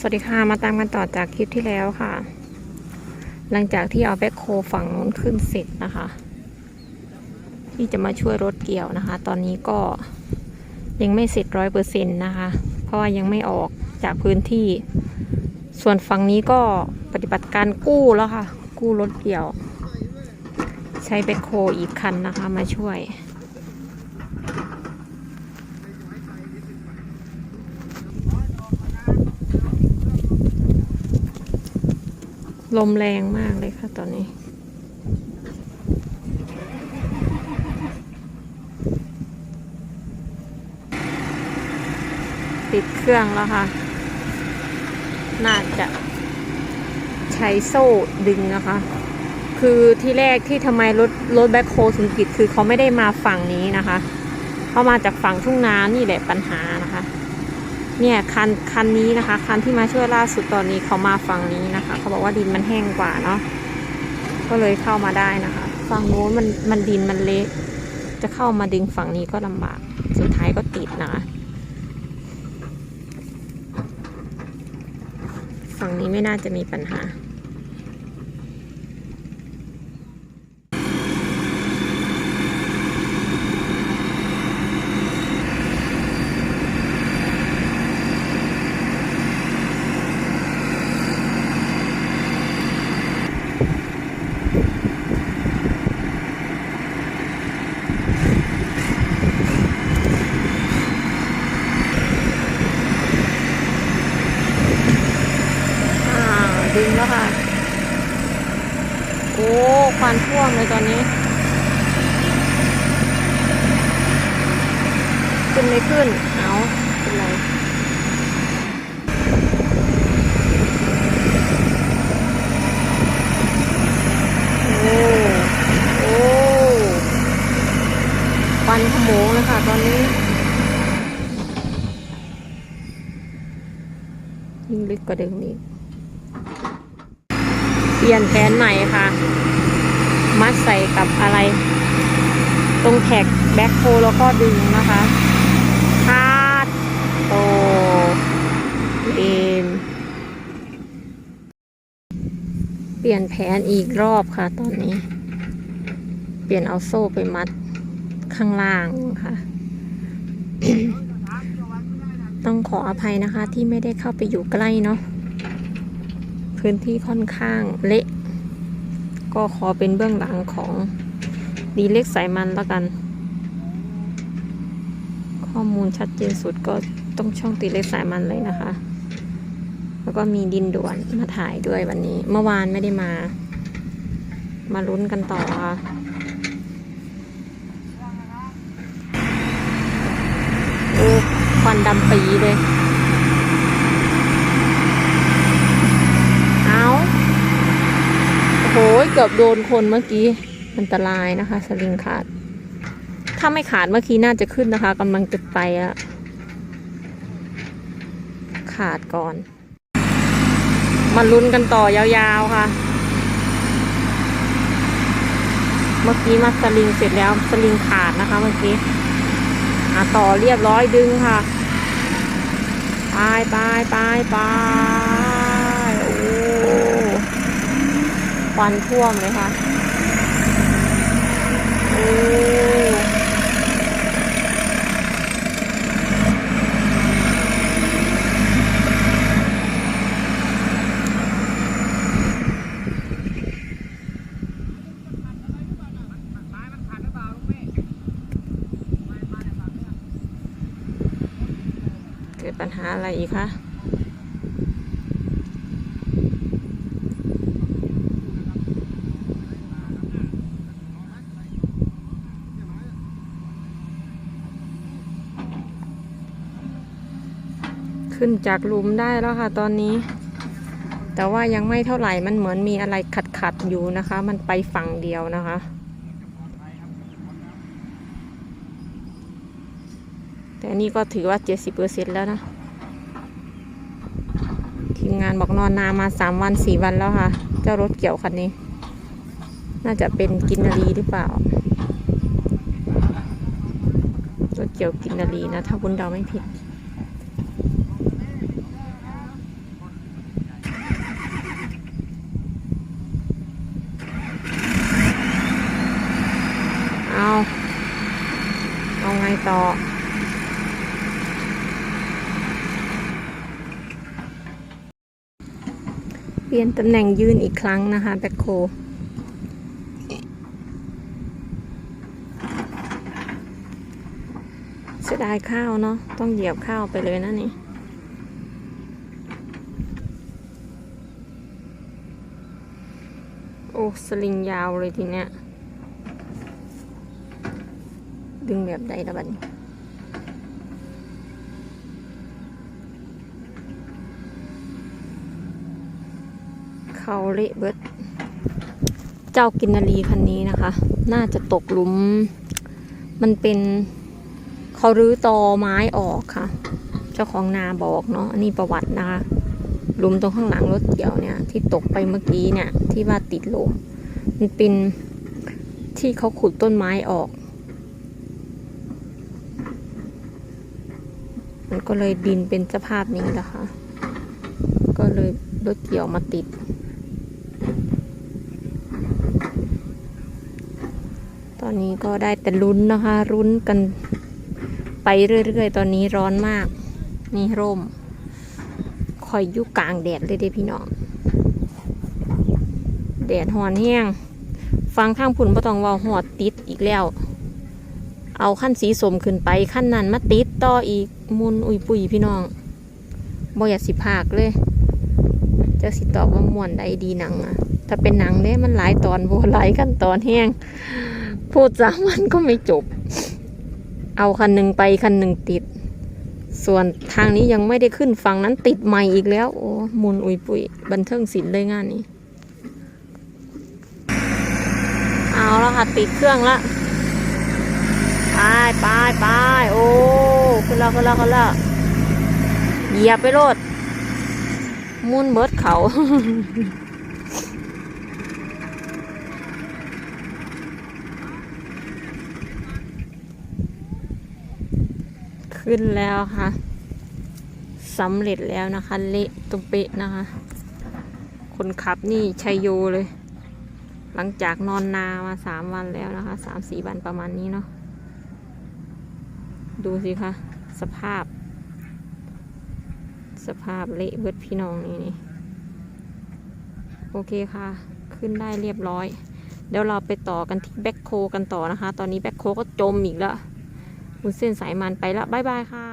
สวัสดีค่ะ มาตามกันต่อจากคลิปที่แล้วค่ะ หลังจากที่เอาแบ็คโคฝั่งนู้นขึ้นเสร็จนะคะ ที่จะมาช่วยรถเกี่ยวนะคะ ตอนนี้ก็ยังไม่เสร็จร้อยเปอร์เซ็นต์นะคะ เพราะว่ายังไม่ออกจากพื้นที่ ส่วนฝั่งนี้ก็ปฏิบัติการกู้แล้วค่ะ กู้รถเกี่ยว ใช้แบ็คโคอีกคันนะคะมาช่วย ลมแรงมากเลยค่ะตอนนี้ ติดเครื่องแล้วค่ะ น่าจะใช้โซ่ดึงนะคะ คือที่แรกที่ทำไมรถรถแบ็คโฮถึงติดคือเขาไม่ได้มาฝั่งนี้นะคะ เขามาจากฝั่งทุ่งนานี่แหละปัญหานะ เนี่ยคันคันนี้นะคะ คันที่มาช่วยล่าสุดตอนนี้เขามาฝั่งนี้นะคะ เขาบอกว่าดินมันแห้งกว่าเนาะก็เลยเข้ามาได้นะคะฝั่งโน้นมันมันดินมันเละจะเข้ามาดึงฝั่งนี้ก็ลำบาก สุดท้ายก็ติดนะคะฝั่งนี้ไม่น่าจะมีปัญหา อ่า ดึงแล้วค่ะ โอ้ควันท่วมเลยตอนนี้ ขึ้นไม่ขึ้น เอาเป็นไรโอ้โอ้ควันขโมงเลยค่ะ ตอนนี้ยิ่งลึกกว่าเดิมอีก เปลี่ยนแผนใหม่ค่ะ มัดใส่กับอะไร ตรงแท็กแบ็คโฮแล้วก็ดึงนะคะคาดโตเอมเปลี่ยนแผนอีกรอบค่ะตอนนี้ เปลี่ยนเอาโซ่ไปมัดข้างล่างค่ะ ต้องขออภัยนะคะที่ไม่ได้เข้าไปอยู่ใกล้เนาะ พื้นที่ค่อนข้างเละก็ขอเป็นเบื้องหลังของดีเล็กสายมันแล้วกัน ข้อมูลชัดเจนสุดก็ต้องช่องตีเล็กสายมันเลยนะคะ แล้วก็มีดินด่วนมาถ่ายด้วยวันนี้ เมื่อวานไม่ได้มา มาลุ้นกันต่อค่ะโอ้ควันดำปีเลย เอาโอ้โห เกือบโดนคนเมื่อกี้อันตรายนะคะ สลิงขาด ถ้าไม่ขาดเมื่อกี้น่าจะขึ้นนะคะกำลังจะไปอะขาดก่อน มาลุ้นกันต่อยาวๆค่ะ เมื่อกี้มาสลิงเสร็จแล้วสลิงขาดนะคะ เมื่อกี้อะต่อเรียบร้อยดึงค่ะ ไปไปไปไปโอ้ ควันท่วมเลยค่ะโอ้เกิดปัญหาอะไรอีกคะ ขึ้นจากหลุมได้แล้วค่ะตอนนี้ แต่ว่ายังไม่เท่าไหร่มันเหมือนมีอะไรขัดขัดอยู่นะคะ มันไปฝั่งเดียวนะคะ แต่นี่ก็ถือว่า70%แล้วนะทีมงานบอกนอนนามา3วัน4วันแล้วค่ะ เจ้ารถเกี่ยวคันนี้ น่าจะเป็นกินนารีหรือเปล่ารถเกี่ยวกินนารีนะ ถ้าคุณเดาไม่ผิด ต่อ เปลี่ยนตำแหน่งยืนอีกครั้งนะคะแบ็คโคเสียดายข้าวเนาะต้องเหยียบข้าวไปเลยนะนี่โอ้สลิงยาวเลยทีเนี้ย ดึงแบบใดละบัดนี้เขาเละเบิด เจ้ากินนารีคันนี้นะคะ น่าจะตกหลุม มันเป็นเขารื้อตอไม้ออกค่ะ เจ้าของนาบอกเนาะอันนี้ประวัตินะคะหลุมตรงข้างหลังรถเกี่ยวเนี่ย ที่ตกไปเมื่อกี้เนี่ย ที่ว่าติดลมมันเป็นที่เขาขุดต้นไม้ออก มันก็เลยดินเป็นสภาพนี้แหละคะ ก็เลยรถเกี่ยวมาติด ตอนนี้ก็ได้แต่ลุ้นนะคะรุ้นกันไปเรื่อยๆ ตอนนี้ร้อนมาก นี่ร่ม คอยอยู่กลางแดดเลยเด้พี่น้อง แดดหอนแห้ง ฟังข้างผุนบ่ต้องว่าหอดติดอีกแล้ว เอาขั้นสีสมขึ้นไปขั้นนั้นมาติดต่ออีก มุนอุยปุยพี่น้องบ่อยากสิภาคเลยจะสิตอบว่ามวนใดดีหนังอะถ้าเป็นหนังเนี่ยมันหลายตอนโบหลายขั้นตอนแห้งพูดจามวันก็ไม่จบ เอาคันหนึ่งไปคันหนึ่งติด ส่วนทางนี้ยังไม่ได้ขึ้นฝั่งนั้นติดใหม่อีกแล้ว โอ้มุนอุยปุยบันเทิงศิลป์เลยงานนี้ เอาแล้วค่ะติดเครื่องละไปไปไป โอ้ขึ้นแล้วขึ้นแล้วขึ้นแล้วเหยียบไปโลดมุนเบิดเขาขึ้นแล้วค่ะสำเร็จแล้วนะคะ เละตุ้มเป๊ะนะคะ คนขับนี่ชัยโยเลย หลังจากนอนนามาสามวันแล้วนะคะสามสี่วันประมาณนี้เนาะดูสิคะ สภาพ สภาพเละเบิดพี่น้องนี่นี่โอเคค่ะ ขึ้นได้เรียบร้อย เดี๋ยวเราไปต่อกันที่แบ็คโคกันต่อนะคะ ตอนนี้แบ็คโคก็จมอีกแล้วคุณเส้นสายมันไปแล้วบ๊ายบายค่ะ